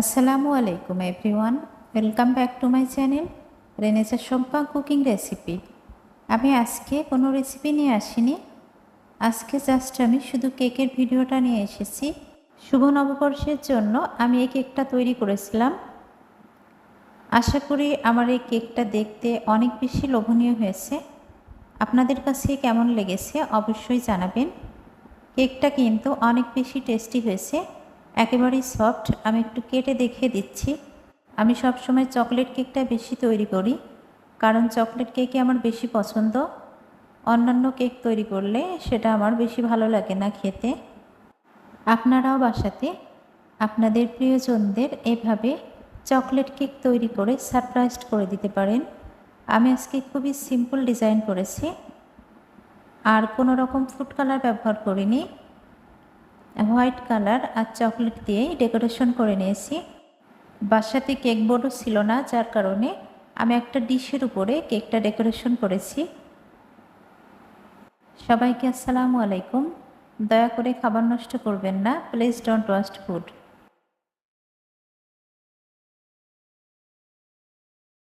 আসসালামু আলাইকুম everyone welcome back to my channel রেনেচা Sampa cooking recipe আমি আজকে কোনো রেসিপি নিয়ে আসিনি। আজকে জাস্ট আমি শুধু কেকের ভিডিওটা নিয়ে এসেছি। শুভ নববর্ষের জন্য আমি এই কেকটা তৈরি করেছিলাম। আশা করি আমার এই কেকটা দেখতে অনেক বেশি লোভনীয় হয়েছে। আপনাদের কাছে কেমন লেগেছে অবশ্যই জানাবেন। কেকটা কিন্তু অনেক বেশি টেস্টি হয়েছে। একেবারেই সফট, আমি একটু কেটে দেখিয়ে দিচ্ছি। আমি সবসময় চকলেট কেকটা বেশি তৈরি করি, কারণ চকলেট কেকই আমার বেশি পছন্দ। অন্যান্য কেক তৈরি করলে সেটা আমার বেশি ভালো লাগে না খেতে। আপনারাও বাসাতে আপনাদের প্রিয়জনদের এভাবে চকলেট কেক তৈরি করে সারপ্রাইজ করে দিতে পারেন। আমি আজকে খুবই সিম্পল ডিজাইন করেছি। আর কোনো রকম ফুড কালার ব্যবহার করিনি। হোয়াইট কালার আর চকলেট দিয়েই ডেকোরেশন করে নিয়েছি। বাসাতে কেক বোর্ডও ছিল না, যার কারণে আমি একটা ডিশের উপরে কেকটা ডেকোরেশন করেছি। সবাইকে আসসালামু আলাইকুম। দয়া করে খাবার নষ্ট করবেন না, প্লিজ ডোন্ট ওয়াস্ট ফুড।